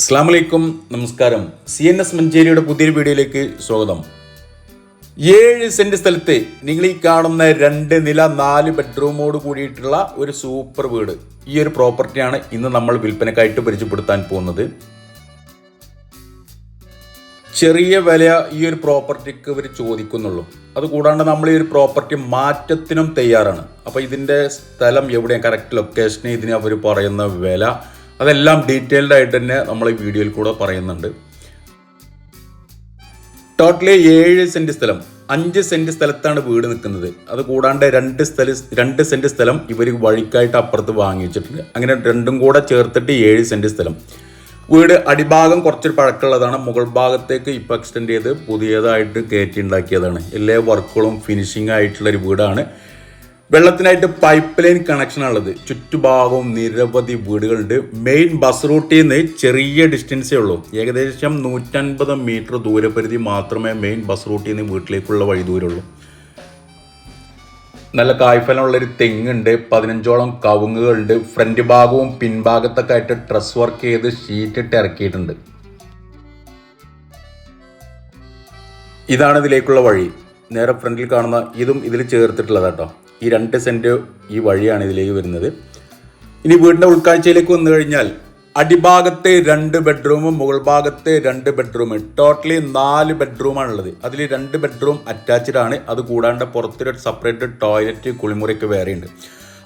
അസ്സാം വലൈക്കും നമസ്കാരം. സി എൻ എസ് മഞ്ചേരിയുടെ പുതിയൊരു വീഡിയോയിലേക്ക് സ്വാഗതം. ഏഴ് സെന്റ് സ്ഥലത്ത് നിങ്ങൾ ഈ കാണുന്ന രണ്ട് നില നാല് ബെഡ്റൂമോട് കൂടിയിട്ടുള്ള ഒരു സൂപ്പർ വീട്. ഈ ഒരു പ്രോപ്പർട്ടിയാണ് ഇന്ന് നമ്മൾ വിൽപ്പനക്കായിട്ട് പരിചയപ്പെടുത്താൻ പോകുന്നത്. ചെറിയ വില ഈ ഒരു പ്രോപ്പർട്ടിക്ക് ഇവർ ചോദിക്കുന്നുള്ളൂ. അതുകൂടാണ്ട് നമ്മൾ ഈ ഒരു പ്രോപ്പർട്ടി മാറ്റത്തിനും തയ്യാറാണ്. അപ്പോൾ ഇതിന്റെ സ്ഥലം എവിടെയാണ് കറക്റ്റ് ലൊക്കേഷന് ഇതിന് അവർ പറയുന്ന വില അതെല്ലാം ഡീറ്റെയിൽഡ് ആയിട്ട് തന്നെ നമ്മൾ ഈ വീഡിയോയിൽ കൂടെ പറയുന്നുണ്ട്. ടോട്ടലി ഏഴ് സെന്റ് സ്ഥലം അഞ്ച് സെന്റ് സ്ഥലത്താണ് വീട് നിൽക്കുന്നത്. അത് കൂടാണ്ട് രണ്ട് സ്ഥല രണ്ട് സെന്റ് സ്ഥലം ഇവർ വഴിക്കായിട്ട് അപ്പുറത്ത് വാങ്ങി വെച്ചിട്ടുണ്ട്. അങ്ങനെ രണ്ടും കൂടെ ചേർത്തിട്ട് ഏഴ് സെന്റ് സ്ഥലം. വീട് അടിഭാഗം കുറച്ചൊരു പഴക്കമുള്ളതാണ്. മുകൾ ഭാഗത്തേക്ക് ഇപ്പോൾ എക്സ്റ്റെൻഡ് ചെയ്ത് പുതിയതായിട്ട് കയറ്റി ഉണ്ടാക്കിയതാണ്. എല്ലാ വർക്കുകളും ഫിനിഷിംഗ് ആയിട്ടുള്ള ഒരു വീടാണ്. വെള്ളത്തിനായിട്ട് പൈപ്പ് ലൈൻ കണക്ഷൻ ഉള്ളത് ചുറ്റുഭാഗവും നിരവധി വീടുകളുണ്ട്. മെയിൻ ബസ് റൂട്ടിൽ നിന്ന് ചെറിയ ഡിസ്റ്റൻസേ ഉള്ളൂ. ഏകദേശം നൂറ്റൻപത് മീറ്റർ ദൂരപരിധി മാത്രമേ മെയിൻ ബസ് റൂട്ടിൽ നിന്ന് വീട്ടിലേക്കുള്ള വഴി ദൂരമുള്ളൂ. നല്ല കായ്ഫലമുള്ളൊരു തെങ്ങുണ്ട്. പതിനഞ്ചോളം കവുങ്ങുകളുണ്ട്. ഫ്രണ്ട് ഭാഗവും പിൻഭാഗത്തൊക്കെ ആയിട്ട് ഡ്രസ് വർക്ക് ചെയ്ത് ഷീറ്റ് ഇട്ട് ഇറക്കിയിട്ടുണ്ട്. ഇതാണ് ഇതിലേക്കുള്ള വഴി. നേരെ ഫ്രണ്ടിൽ കാണുന്ന ഇതും ഇതിൽ ചേർത്തിട്ടുള്ളത് കേട്ടോ ഈ രണ്ട് സെന്റ് ഈ വഴിയാണ് ഇതിലേക്ക് വരുന്നത്. ഇനി വീടിന്റെ ഉൾക്കാഴ്ചയിലേക്ക് വന്നു കഴിഞ്ഞാൽ അടിഭാഗത്തെ രണ്ട് ബെഡ്റൂമും മുകൾ ഭാഗത്തെ രണ്ട് ബെഡ്റൂം ടോട്ടലി നാല് ബെഡ്റൂമാണുള്ളത് അതിൽ രണ്ട് ബെഡ്റൂം അറ്റാച്ച്ഡ് ആണ്. അത് കൂടാണ്ട് പുറത്തൊരു സെപ്പറേറ്റ് ടോയ്ലറ്റ് കുളിമുറിയൊക്കെ വേറെയുണ്ട്.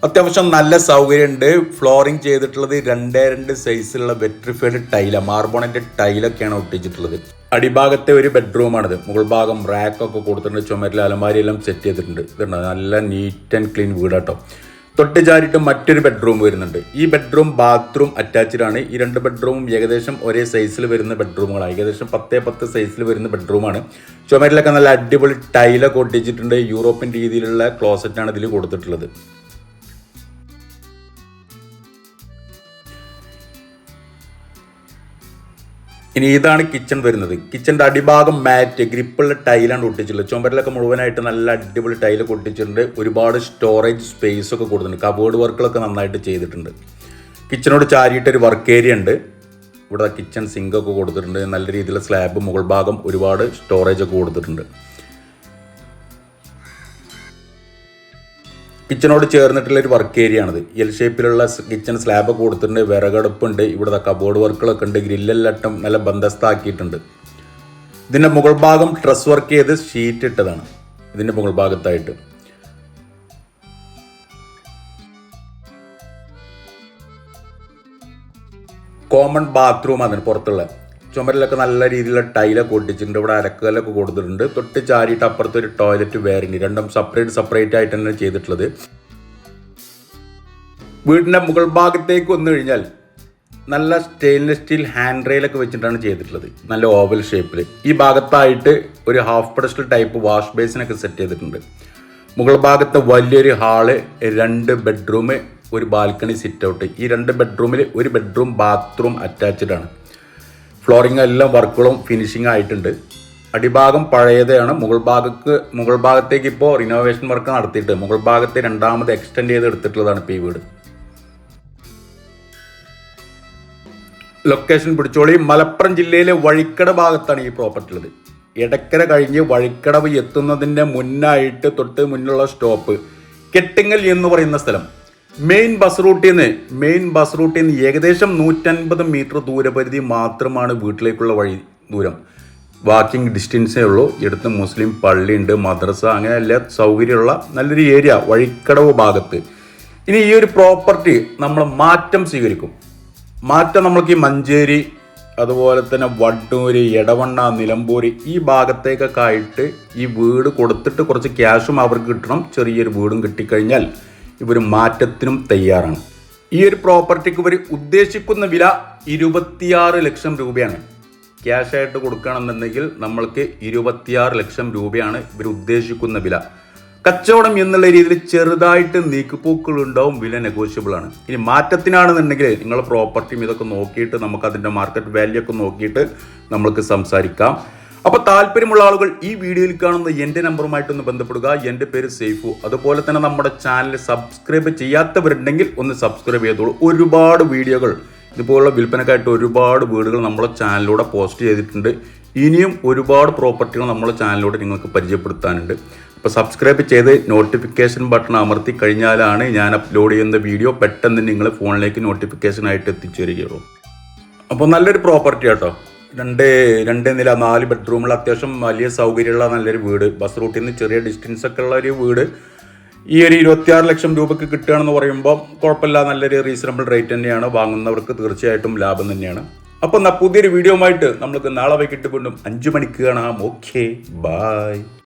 അത്യാവശ്യം നല്ല സൗകര്യമുണ്ട്. ഫ്ലോറിങ് ചെയ്തിട്ടുള്ളത് രണ്ടേ രണ്ട് സൈസിലുള്ള വെട്രിഫൈഡ് ടൈല മാർബോണിന്റെ ടൈലൊക്കെയാണ് ഒട്ടിച്ചിട്ടുള്ളത്. അടിഭാഗത്തെ ഒരു ബെഡ്റൂമാണിത് മുകൾ ഭാഗം റാക്കൊക്കെ കൊടുത്തിട്ടുണ്ട്. ചുമരിൽ അലമാരി എല്ലാം സെറ്റ് ചെയ്തിട്ടുണ്ട്. ഇതുണ്ട്. നല്ല നീറ്റ് ആൻഡ് ക്ലീൻ വീടാട്ടോ. തൊട്ട് ചാരിട്ട് മറ്റൊരു ബെഡ്റൂം വരുന്നുണ്ട്. ഈ ബെഡ്റൂം ബാത്റൂം അറ്റാച്ച്ഡ് ആണ്. ഈ രണ്ട് ബെഡ്റൂമും ഏകദേശം ഒരേ സൈസിൽ വരുന്ന ബെഡ്റൂമുകളാണ് ഏകദേശം പത്തേ പത്ത് സൈസിൽ വരുന്ന ബെഡ്റൂമാണ് ചുമരിലൊക്കെ നല്ല അടിപൊളി ടൈലൊക്കെ ഒട്ടിച്ചിട്ടുണ്ട്. യൂറോപ്യൻ രീതിയിലുള്ള ക്ലോസറ്റാണ് ഇതിൽ കൊടുത്തിട്ടുള്ളത്. ഇനി ഇതാണ് കിച്ചൺ വരുന്നത്. കിച്ചന്റെ അടിഭാഗം മാറ്റ് ഗ്രിപ്പുള്ള ടൈലാണ് ഒട്ടിച്ചിട്ടുള്ളത്. ചുമരിലൊക്കെ മുഴുവനായിട്ട് നല്ല അടിപൊളി ടൈലൊക്കെ ഒട്ടിച്ചിട്ടുണ്ട്. ഒരുപാട് സ്റ്റോറേജ് സ്പേസ് ഒക്കെ കൊടുത്തിട്ടുണ്ട്. കബോർഡ് വർക്കുകളൊക്കെ നന്നായിട്ട് ചെയ്തിട്ടുണ്ട്. കിച്ചനോട് ചാരിയിട്ട് ഒരു വർക്ക് ഏരിയ ഉണ്ട്. ഇവിടെ കിച്ചൺ സിങ്കൊക്കെ കൊടുത്തിട്ടുണ്ട്. നല്ല രീതിയിലുള്ള സ്ലാബ് മുകൾ ഭാഗം ഒരുപാട് സ്റ്റോറേജ് ഒക്കെ കൊടുത്തിട്ടുണ്ട്. കിച്ചനോട് ചേർന്നിട്ടുള്ള ഒരു വർക്ക് ഏരിയ ആണിത്. എൽ ഷേപ്പിലുള്ള കിച്ചൺ സ്ലാബ് കൊടുത്തിട്ടുണ്ട് വിറകടുപ്പുണ്ട് ഇവിടുത്തെ കബോർഡ് വർക്കുകളൊക്കെ ഉണ്ട് ഗ്രില്ലെല്ലാം നല്ല ബന്ധസ്ഥാക്കിയിട്ടുണ്ട് ഇതിന്റെ മുകൾ ഭാഗം ഡ്രസ് വർക്ക് ചെയ്ത് ഷീറ്റ് ഇട്ടതാണ് ഇതിന്റെ മുകൾ ഭാഗത്തായിട്ട്. കോമൺ ബാത്റൂം അതിന് പുറത്തുള്ള ചുമരിലൊക്കെ നല്ല രീതിയിലുള്ള ടൈലൊക്കെ ഒട്ടിച്ചിട്ടുണ്ട്. ഇവിടെ അലക്കലൊക്കെ കൊടുത്തിട്ടുണ്ട്. തൊട്ട് ചാരിയിട്ട് അപ്പുറത്ത് ഒരു ടോയ്ലറ്റ് വേറെ രണ്ടും സെപ്പറേറ്റ് സെപ്പറേറ്റ് ആയിട്ട് തന്നെ ചെയ്തിട്ടുള്ളത്. വീടിന്റെ മുകൾ ഭാഗത്തേക്ക് വന്നു കഴിഞ്ഞാൽ നല്ല സ്റ്റെയിൻലെസ് സ്റ്റീൽ ഹാൻഡ് റെയിലൊക്കെ വെച്ചിട്ടാണ് ചെയ്തിട്ടുള്ളത്. നല്ല ഓവൽ ഷേപ്പിൽ ഈ ഭാഗത്തായിട്ട് ഒരു ഹാഫ് പെഡസ്റ്റൽ ടൈപ്പ് വാഷ് ബേസിനൊക്കെ സെറ്റ് ചെയ്തിട്ടുണ്ട്. മുകൾ ഭാഗത്തെ വലിയൊരു ഹാൾ രണ്ട് ബെഡ്റൂം ഒരു ബാൽക്കണി സിറ്റ് ഔട്ട് ഈ രണ്ട് ബെഡ്റൂമിൽ ഒരു ബെഡ്റൂം ബാത്റൂം അറ്റാച്ച്ഡ് ആണ്. ഫ്ലോറിംഗ് എല്ലാം വർക്കുകളും ഫിനിഷിംഗ് ആയിട്ടുണ്ട്. അടിഭാഗം പഴയതാണ്. മുകൾ ഭാഗത്ത് മുകൾ ഭാഗത്തേക്ക് ഇപ്പോൾ റിനോവേഷൻ വർക്ക് നടത്തിയിട്ട് മുകൾ ഭാഗത്തെ രണ്ടാമത് എക്സ്റ്റെൻഡ് ചെയ്ത് എടുത്തിട്ടുള്ളതാണ് ഇപ്പോൾ ഈ വീട്. ലൊക്കേഷൻ പിടിച്ചോളി. മലപ്പുറം ജില്ലയിലെ വഴിക്കട ഭാഗത്താണ് ഈ പ്രോപ്പർട്ടി ഉള്ളത്. ഇടക്കര കഴിഞ്ഞ് വഴിക്കടവ് എത്തുന്നതിന്റെ മുന്നായിട്ട് തൊട്ട് മുന്നിലുള്ള സ്റ്റോപ്പ് കെട്ടിങ്ങൽ എന്ന് പറയുന്ന സ്ഥലം. മെയിൻ ബസ് റൂട്ടിൽ നിന്ന് മെയിൻ ബസ് റൂട്ടിൽ നിന്ന് ഏകദേശം നൂറ്റൻപത് മീറ്റർ ദൂരപരിധി മാത്രമാണ് വീട്ടിലേക്കുള്ള വഴി ദൂരം. വാക്കിംഗ് ഡിസ്റ്റൻസേ ഉള്ളൂ. ഇടത്ത് മുസ്ലിം പള്ളിയുണ്ട് മദ്രസ അങ്ങനെ എല്ലാ സൗകര്യമുള്ള നല്ലൊരു ഏരിയ വഴിക്കടവ് ഭാഗത്ത്. ഇനി ഈ ഒരു പ്രോപ്പർട്ടി നമ്മൾ മാറ്റം സ്വീകരിക്കും. മാറ്റം നമ്മൾക്ക് ഈ മഞ്ചേരി അതുപോലെ തന്നെ വട്ടൂര് എടവണ്ണ നിലമ്പൂര് ഈ ഭാഗത്തേക്കൊക്കെ ആയിട്ട് ഈ വീട് കൊടുത്തിട്ട് കുറച്ച് ക്യാഷും അവർക്ക് കിട്ടണം. ചെറിയൊരു വീടും കിട്ടിക്കഴിഞ്ഞാൽ. ഇവർ മാറ്റത്തിനും തയ്യാറാണ്. ഈ ഒരു പ്രോപ്പർട്ടിക്ക് ഇവർ ഉദ്ദേശിക്കുന്ന വില ഇരുപത്തിയാറ് ലക്ഷം രൂപയാണ്. ക്യാഷ് ആയിട്ട് കൊടുക്കുകയാണെന്നുണ്ടെങ്കിൽ നമ്മൾക്ക് ഇരുപത്തിയാറ് ലക്ഷം രൂപയാണ് ഇവർ ഉദ്ദേശിക്കുന്ന വില. കച്ചവടം എന്നുള്ള രീതിയിൽ ചെറുതായിട്ട് നീക്കുപോക്കുകൾ ഉണ്ടാവും വില നെഗോഷ്യബിൾ ആണ്. ഇനി മാറ്റത്തിനാണെന്നുണ്ടെങ്കിൽ നിങ്ങൾ പ്രോപ്പർട്ടിയും ഇതൊക്കെ നോക്കിയിട്ട് നമുക്ക് അതിന്റെ മാർക്കറ്റ് വാല്യൂ ഒക്കെ നോക്കിയിട്ട് നമ്മൾക്ക് സംസാരിക്കാം. അപ്പോൾ താല്പര്യമുള്ള ആളുകൾ ഈ വീഡിയോയിൽ കാണുന്ന എന്റെ നമ്പറുമായിട്ടൊന്ന് ബന്ധപ്പെടുക. എന്റെ പേര് സേഫു അതുപോലെ തന്നെ നമ്മുടെ ചാനൽ സബ്സ്ക്രൈബ് ചെയ്യാത്തവരുണ്ടെങ്കിൽ ഒന്ന് സബ്സ്ക്രൈബ് ചെയ്തോളൂ. ഒരുപാട് വീഡിയോകൾ ഇതുപോലുള്ള വിൽപ്പനക്കായിട്ട് ഒരുപാട് വീടുകൾ നമ്മുടെ ചാനലിലൂടെ പോസ്റ്റ് ചെയ്തിട്ടുണ്ട്. ഇനിയും ഒരുപാട് പ്രോപ്പർട്ടികൾ നമ്മുടെ ചാനലിലൂടെ നിങ്ങൾക്ക് പരിചയപ്പെടുത്താനുണ്ട്. അപ്പോൾ സബ്സ്ക്രൈബ് ചെയ്ത് നോട്ടിഫിക്കേഷൻ ബട്ടൺ അമർത്തി കഴിഞ്ഞാലാണ് ഞാൻ അപ്ലോഡ് ചെയ്യുന്ന വീഡിയോ പെട്ടെന്ന് നിങ്ങൾ ഫോണിലേക്ക് നോട്ടിഫിക്കേഷനായിട്ട് എത്തിച്ചു തരികയുള്ളൂ അപ്പോൾ നല്ലൊരു പ്രോപ്പർട്ടി കേട്ടോ രണ്ട് രണ്ട് നില നാല് ബെഡ്റൂമുള്ള അത്യാവശ്യം വലിയ സൗകര്യമുള്ള നല്ലൊരു വീട്. ബസ് റൂട്ടിൽ നിന്ന് ചെറിയ ഡിസ്റ്റൻസ് ഒക്കെ ഉള്ള ഒരു വീട്. ഈ ഒരു ഇരുപത്തിയാറ് ലക്ഷം രൂപയ്ക്ക് കിട്ടുകയാണെന്ന് പറയുമ്പോൾ കുഴപ്പമില്ല നല്ലൊരു റീസണബിൾ റേറ്റ് തന്നെയാണ്. വാങ്ങുന്നവർക്ക് തീർച്ചയായിട്ടും ലാഭം തന്നെയാണ്. അപ്പോൾ എന്നാൽ പുതിയൊരു വീഡിയോ ആയിട്ട് നമ്മൾക്ക് നാളെ വൈകിട്ട് വീണ്ടും അഞ്ച് മണിക്ക് കാണാം. Okay bye